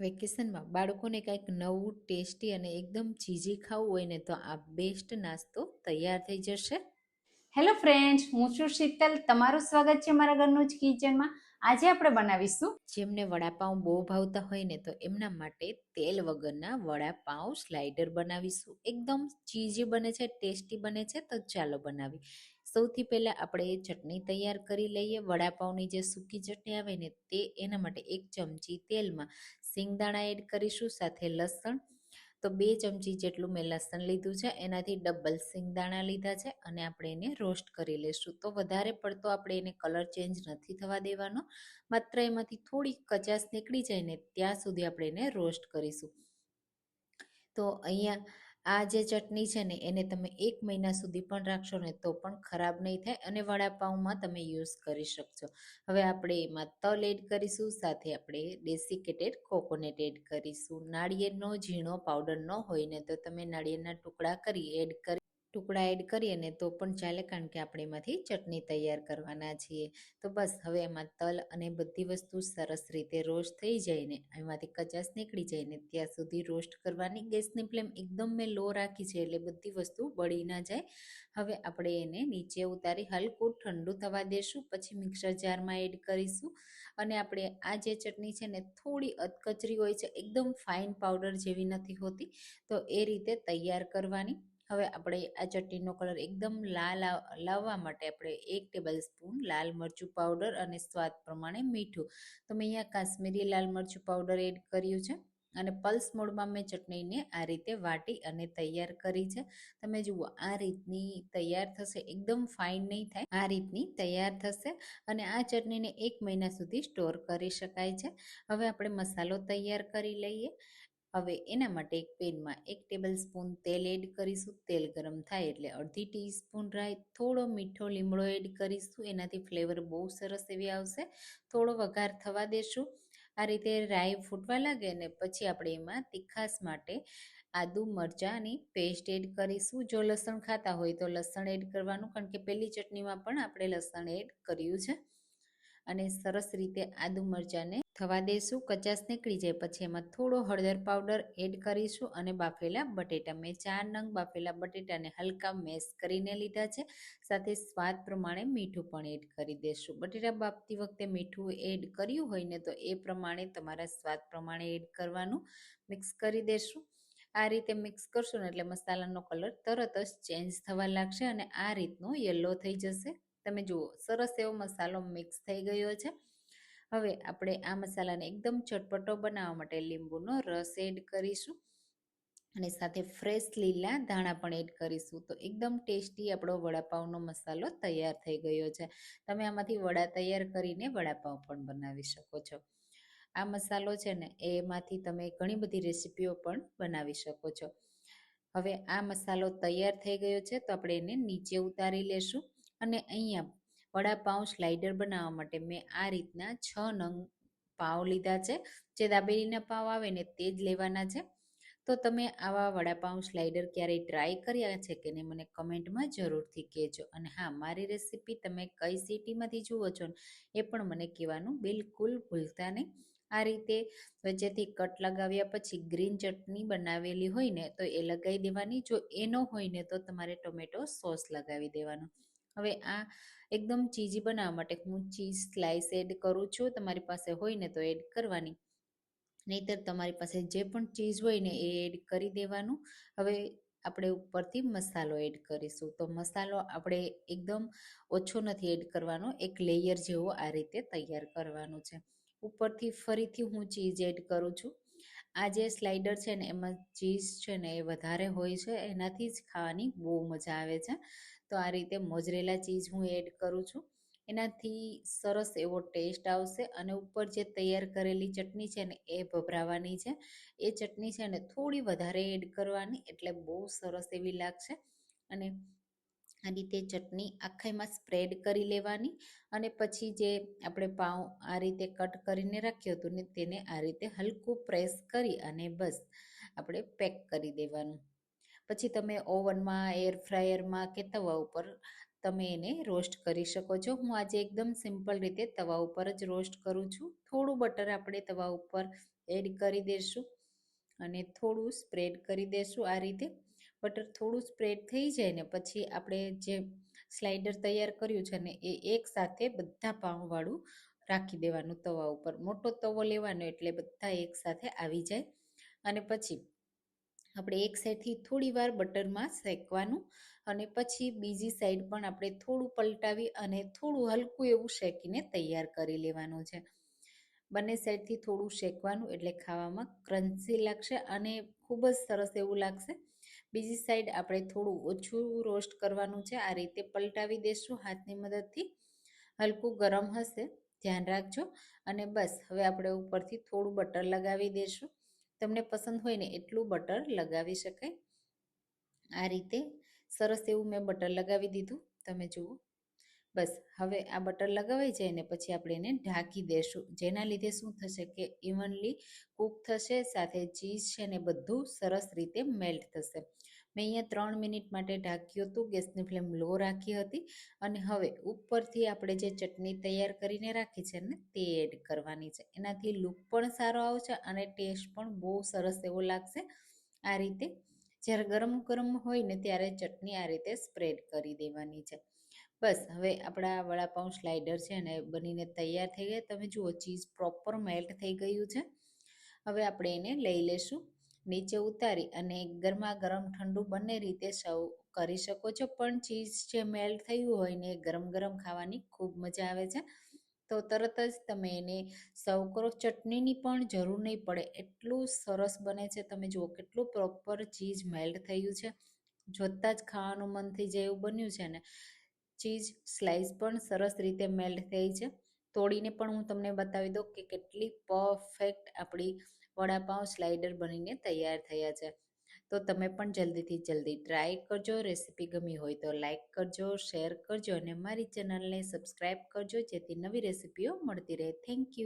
વેકેશનમાં બાળકોને કંઈક નવું ટેસ્ટી અને એકદમ ચીઝી ખાવું હોય ને તો આ બેસ્ટ નાસ્તો તૈયાર થઈ જશે. હેલો ફ્રેન્ડ્સ હું છું શીતલ. તમારું સ્વાગત છે મારા ઘરનું જ કિચનમાં. આજે આપણે બનાવીશું જેમને વડાપાઉં બહુ ભાવતા હોય ને તો એમના માટે તેલ વગરના વડાપાઉં સ્લાઇડર બનાવીશું. એકદમ ચીઝી બને છે ટેસ્ટી બને છે તો ચાલો બનાવી સૌથી પહેલાં આપણે ચટણી તૈયાર કરી લઈએ. વડાપાઉંની જે સૂકી ચટણી આવે ને તે એના માટે એક ચમચી તેલમાં સિંગદાણા એડ કરીશું, સાથે લસણ. તો બે ચમચી જેટલું મેં લસણ લીધું છે. એનાથી ડબલ સિંગદાણા લીધા છે અને આપણે એને રોસ્ટ કરી લઈશું તો વધારે પડતો આપણે એને કલર ચેન્જ નથી થવા દેવાનો. માત્ર એમાંથી થોડી કચાશ નીકળી જાય ને ત્યાં સુધી આપણે એને રોસ્ટ કરીશું. તો અહીંયા આ જે ચટણી છે ને, એને તમે એક મહિના સુધી પણ રાખશો ને, તો પણ ખરાબ નહીં થાય અને વડાપાઉંમાં તમે યુઝ કરી શકશો. હવે આપણે એમાં તલ એડ કરીશું, સાથે આપણે ડેસિકેટેડ કોકોનટ એડ કરીશું. નાળિયેરનો ઝીણો પાવડર ન હોય ને, તો તમે નાળિયેરના ટુકડા કરી એડ કરી ટુકડા એડ કરીએ ને તો પણ ચાલે કારણ કે આપણે એમાંથી ચટણી તૈયાર કરવાના છીએ. તો બસ હવે એમાં તલ અને બધી વસ્તુ સરસ રીતે રોસ્ટ થઈ જાય ને એમાંથી કચાશ નીકળી જાય ને ત્યાં સુધી રોસ્ટ કરવાની ગેસની ફ્લેમ એકદમ મેં લો રાખી છે એટલે બધી વસ્તુ બળી ના જાય. હવે આપણે એને નીચે ઉતારી હલકું ઠંડુ થવા દેશું, પછી મિક્સર જારમાં એડ કરીશું. અને આપણે આ જે ચટણી છે ને થોડી અધકચરી હોય છે, એકદમ ફાઇન પાવડર જેવી નથી હોતી, તો એ રીતે તૈયાર કરવાની. હવે આપણે આ ચટણીનો કલર એકદમ લાલ લાવવા માટે આપણે એક ટેબલ સ્પૂન લાલ મરચું પાવડર અને સ્વાદ પ્રમાણે મીઠું. તો મેં અહીંયા કાશ્મીરી લાલ મરચું પાવડર એડ કર્યું છે અને પલ્સ મોડમાં મેં ચટણીને આ રીતે વાટી અને તૈયાર કરી છે. તમે જુઓ, આ રીતની તૈયાર થશે, એકદમ ફાઇન નહીં થાય. આ રીતની તૈયાર થશે અને આ ચટણીને એક મહિના સુધી સ્ટોર કરી શકાય છે. હવે આપણે મસાલો તૈયાર કરી લઈએ. હવે એના માટે એક પેનમાં એક ટેબલ સ્પૂન તેલ એડ કરીશું. તેલ ગરમ થાય એટલે અડધી ટીસ્પૂન રાઈ, થોડો મીઠો લીમડો એડ કરીશું. એનાથી ફ્લેવર બહુ સરસ એવી આવશે. થોડો વઘાર થવા દેશું. આ રીતે રાઈ ફૂટવા લાગે ને પછી આપણે એમાં તીખાસ માટે આદુ મરચાંની પેસ્ટ એડ કરીશું. જો લસણ ખાતા હોય તો લસણ એડ કરવાનું, કારણ કે પહેલી ચટણીમાં પણ આપણે લસણ એડ કર્યું છે. અને સરસ રીતે આદુ, મરચાંને થવા દઈશું કચાસ નીકળી જાય, પછી એમાં થોડો હળદર પાવડર એડ કરીશું અને બાફેલા બટેટા. મેં ચાર નંગ બાફેલા બટેટાને હલકા મેશ કરીને લીધા છે, સાથે સ્વાદ પ્રમાણે મીઠું પણ એડ કરી દઈશું બટેટા બાફતી વખતે મીઠું એડ કર્યું હોય ને તો એ પ્રમાણે તમારા સ્વાદ પ્રમાણે એડ કરવાનું મિક્સ કરી દેશું. આ રીતે મિક્સ કરશું ને એટલે મસાલાનો કલર તરત જ ચેન્જ થવા લાગશે અને આ રીતનો યલો થઈ જશે. તમે જુઓ, સરસ એવો મસાલો મિક્સ થઈ ગયો છે. હવે આપણે આ મસાલાને એકદમ ચટપટો બનાવવા માટે લીંબુનો રસ એડ કરીશું અને સાથે ફ્રેશ લીલા ધાણા પણ એડ કરીશું. તો એકદમ ટેસ્ટી આપણો વડાપાઉંનો મસાલો તૈયાર થઈ ગયો છે. તમે આમાંથી વડા તૈયાર કરીને વડાપાઉં પણ બનાવી શકો છો. આ મસાલો છે ને, એમાંથી તમે ઘણી બધી રેસીપીઓ પણ બનાવી શકો છો. હવે આ મસાલો તૈયાર થઈ ગયો છે તો આપણે એને નીચે ઉતારી લેશું અને અહીંયા વડાપાઉં સ્લાઇડર બનાવવા માટે મેં આ રીતના છ નંગ પાવ લીધા છે. જે દાબેલીના પાવ આવે ને તે જ લેવાના છે. તો તમે આવા વડાપાઉં સ્લાઇડર ક્યારેય ટ્રાય કર્યા છે કે નહીં, મને કમેન્ટમાં જરૂરથી કહેજો. અને હા, મારી રેસીપી તમે કઈ સિટીમાંથી જુઓ છો એ પણ મને કહેવાનું બિલકુલ ભૂલતા નહીં. આ રીતે વચ્ચેથી કટ લગાવ્યા પછી ગ્રીન ચટણી બનાવેલી હોય ને, તો એ લગાવી દેવાની. જો એનો હોય ને, તો તમારે ટોમેટો સોસ લગાવી દેવાનું. હવે આ એકદમ ચીઝી બનાવવા માટે હું ચીઝ સ્લાઇસ એડ કરું છું, તમારી પાસે હોય ને તો એડ કરવાની. નહીતર તમારી પાસે જે પણ ચીઝ હોય ને એ એડ કરી દેવાનું. હવે આપણે ઉપરથી મસાલો એડ કરીશું. તો મસાલો આપણે એકદમ ઓછો નથી એડ કરવાનો, એક લેયર જેવો આ રીતે તૈયાર કરવાનું છે. ઉપરથી ફરીથી હું ચીઝ એડ કરું છું. આ જે સ્લાઇડર છે ને, એમાં ચીઝ છે ને એ વધારે હોય છે, એનાથી જ ખાવાની બહુ મજા આવે છે. તો આ રીતે મોજરેલા ચીઝ હું એડ કરું છું. એનાથી સરસ એવો ટેસ્ટ આવશે અને ઉપર જે તૈયાર કરેલી ચટણી છે ને, એ ભભરાવાની છે. એ ચટણી છે ને, થોડી વધારે એડ કરવાની એટલે બહુ સરસ એવી લાગશે. અને આ રીતે ચટણી આખાઈમાં સ્પ્રેડ કરી લેવાની અને પછી જે આપણે પાઉં આ રીતે કટ કરીને રાખ્યું હતું ને, તેને આ રીતે હલકું પ્રેસ કરી અને બસ આપણે પેક કરી દેવાનું. પછી તમે ઓવનમાં એર ફ્રાયરમાં કે તવા ઉપર તમે એને રોસ્ટ કરી શકો છો. હું આજે એકદમ સિમ્પલ રીતે તવા ઉપર જ રોસ્ટ કરું છું. થોડું બટર આપણે તવા ઉપર એડ કરી દઈશું અને થોડું સ્પ્રેડ કરી દઈશું આ રીતે. બટર થોડું સ્પ્રેડ થઈ જાય ને પછી આપણે જે સ્લાઇડર તૈયાર કર્યું છે ને એ એક સાથે બધા પાઉંવાળું રાખી દેવાનું તવા ઉપર. મોટો તવો લેવાનો એટલે બધા એકસાથે આવી જાય. અને પછી આપણે એક સાઈડથી થોડી વાર બટરમાં શેકવાનું અને પછી બીજી સાઈડ પણ આપણે થોડું પલટાવી અને થોડું હલકું એવું શેકીને તૈયાર કરી લેવાનું છે. બંને સાઈડથી થોડું શેકવાનું એટલે ખાવામાં ક્રન્ચી લાગશે અને ખૂબ જ સરસ એવું લાગશે. બીજી સાઈડ આપણે થોડું ઓછું રોસ્ટ કરવાનું છે. આ રીતે પલટાવી દેશું હાથની મદદથી. હલકું ગરમ હશે, ધ્યાન રાખજો. અને બસ, હવે આપણે ઉપરથી થોડું બટર લગાવી દઈશું તમને પસંદ હોય ને એટલું બટર લગાવી શકાય. આ રીતે સરસ એવું મેં બટર લગાવી દીધું. તમે જુઓ. બસ, હવે આ બટર લગાવાઈ જાય ને પછી આપણે એને ઢાંકી દેશું. જેના લીધે શું થશે કે ઇવનલી કૂક થશે, સાથે ચીઝ છે ને બધું સરસ રીતે મેલ્ટ થશે. મેં અહીંયા ત્રણ મિનિટ માટે ઢાંક્યું હતું, ગેસની ફ્લેમ લો રાખી હતી અને હવે ઉપરથી આપણે જે ચટણી તૈયાર કરીને રાખી છે ને, તે એડ કરવાની છે. એનાથી લુક પણ સારો આવશે અને ટેસ્ટ પણ બહુ સરસ એવો લાગશે. આ રીતે જ્યારે ગરમ ગરમ હોય ને ત્યારે ચટણી આ રીતે સ્પ્રેડ કરી દેવાની છે. બસ, હવે આપણા વડાપાઉં સ્લાઇડર છે ને, બનીને તૈયાર થઈ ગયા. તમે જુઓ, ચીઝ પ્રોપર મેલ્ટ થઈ ગયું છે. હવે આપણે એને લઈ લેશું. નીચે ઉતારી અને ગરમા ગરમ ઠંડુ બંને રીતે સર્વ કરી શકો છો. પણ ચીઝ જે મેલ્ટ થયું હોય ને ગરમ ગરમ ખાવાની ખૂબ મજા આવે છે. તો તરત જ તમે એને સર્વ કરો. ચટણીની પણ જરૂર નહીં પડે. એટલું સરસ બને છે. તમે જુઓ કેટલું પ્રોપર ચીઝ મેલ્ટ થયું છે. જોતાં જ ખાવાનું મન થઈ જાય એવું બન્યું છે ને. ચીઝ સ્લાઇસ પણ સરસ રીતે મેલ્ટ થઈ છે. તોડીને પણ હું તમને બતાવી દઉં કે કેટલી પરફેક્ટ આપણી વડાપાઉં સ્લાઇડર બનીને તૈયાર થયા છે. તો તમે પણ જલ્દીથી જલ્દી ટ્રાય કરજો, રેસીપી ગમી હોય તો લાઇક કરજો, શેર કરજો અને મારી ચેનલને સબસ્ક્રાઈબ કરજો જેથી નવી રેસીપીઓ મળતી રહે. Thank you.